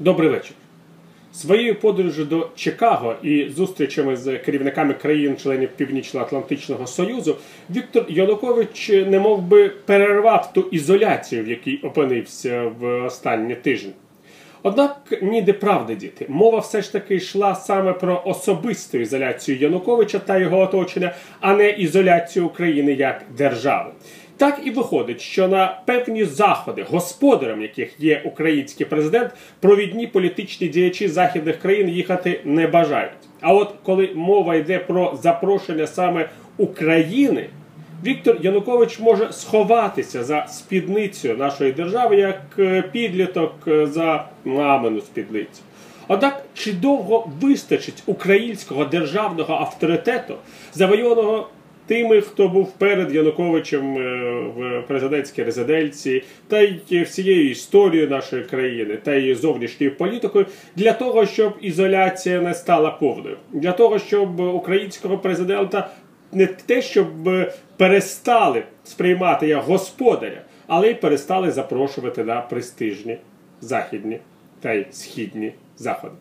Добрий вечір. Своєю подорожю до Чикаго і зустрічами з керівниками країн-членів Північно-Атлантичного Союзу Віктор Янукович немов би перервав ту ізоляцію, в якій опинився в останні тижні. Однак ніде правди діти. Мова все ж таки йшла саме про особисту ізоляцію Януковича та його оточення, а не ізоляцію України як держави. Так і виходить, що на певні заходи, господарем яких є український президент, провідні політичні діячі західних країн їхати не бажають. А от коли мова йде про запрошення саме України, Віктор Янукович може сховатися за спідницю нашої держави як е, підліток е, за мамину спідницю. Однак чи довго вистачить українського державного авторитету, завойованого тими, хто був перед Януковичем е, в президентській резиденції, та й всією історією нашої країни та її зовнішньою політикою, для того, щоб ізоляція не стала повною, для того, щоб українського президента не те, щоб перестали сприймати як господаря, але й перестали запрошувати на престижні західні та й східні заходи.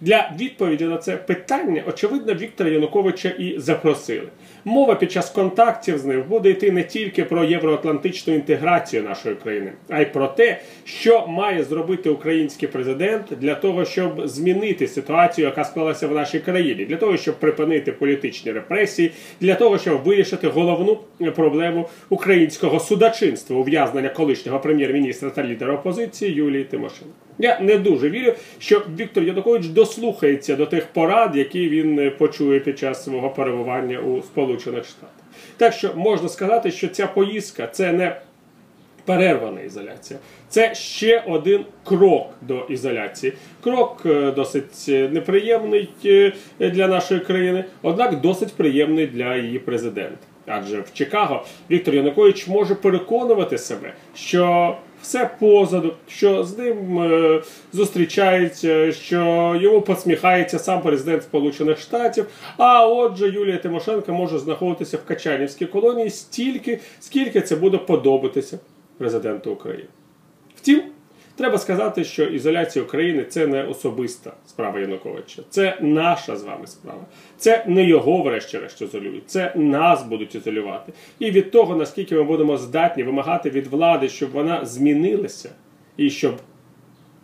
Для відповіді на це питання, очевидно, Віктора Януковича і запросили. Мова під час контактів з ним буде йти не тільки про євроатлантичну інтеграцію нашої країни, а й про те, що має зробити український президент для того, щоб змінити ситуацію, яка склалася в нашій країні, для того, щоб припинити політичні репресії, для того, щоб вирішити головну проблему українського судочинства ув'язнення колишнього прем'єр-міністра та лідера опозиції Юлії Тимошенко. Я не дуже вірю, що Віктор Янукович дослухається до тих порад, які він почує під час свого перебування у Сполучених Штатах. Так що можна сказати, що ця поїздка це не перервана ізоляція, це ще один крок до ізоляції. Крок е, досить неприємний е, для нашої країни, однак досить приємний для її президента. Адже в Чикаго Віктор Янукович може переконувати себе, що все позаду, що з ним е, зустрічається, що йому посміхається сам президент Сполучених Штатів. А отже, Юлія Тимошенко може знаходитися в Качанівській колонії стільки, скільки це буде подобатися президенту України. Втім. Треба сказати, що ізоляція України це не особиста справа Януковича, це наша з вами справа. Це не його, врешті-решт, ізолюють, це нас будуть ізолювати. І від того, наскільки ми будемо здатні вимагати від влади, щоб вона змінилася, і щоб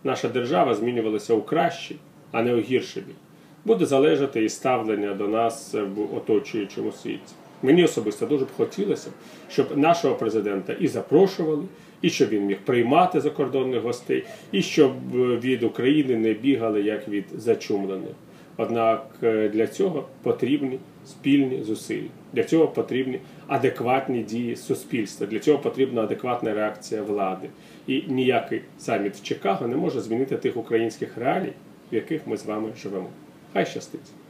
наша держава змінювалася у кращий, а не у гірший бік, буде залежати і ставлення до нас в оточуючому світі. Мені особисто дуже б хотілося, щоб нашого президента і запрошували, і щоб він міг приймати закордонних гостей, і щоб від України не бігали як від зачумлених. Однак для цього потрібні спільні зусилля. Для цього потрібні адекватні дії суспільства. Для цього потрібна адекватна реакція влади. І ніякий саміт в Чикаго не може змінити тих українських реалій, в яких ми з вами живемо. Хай щастить!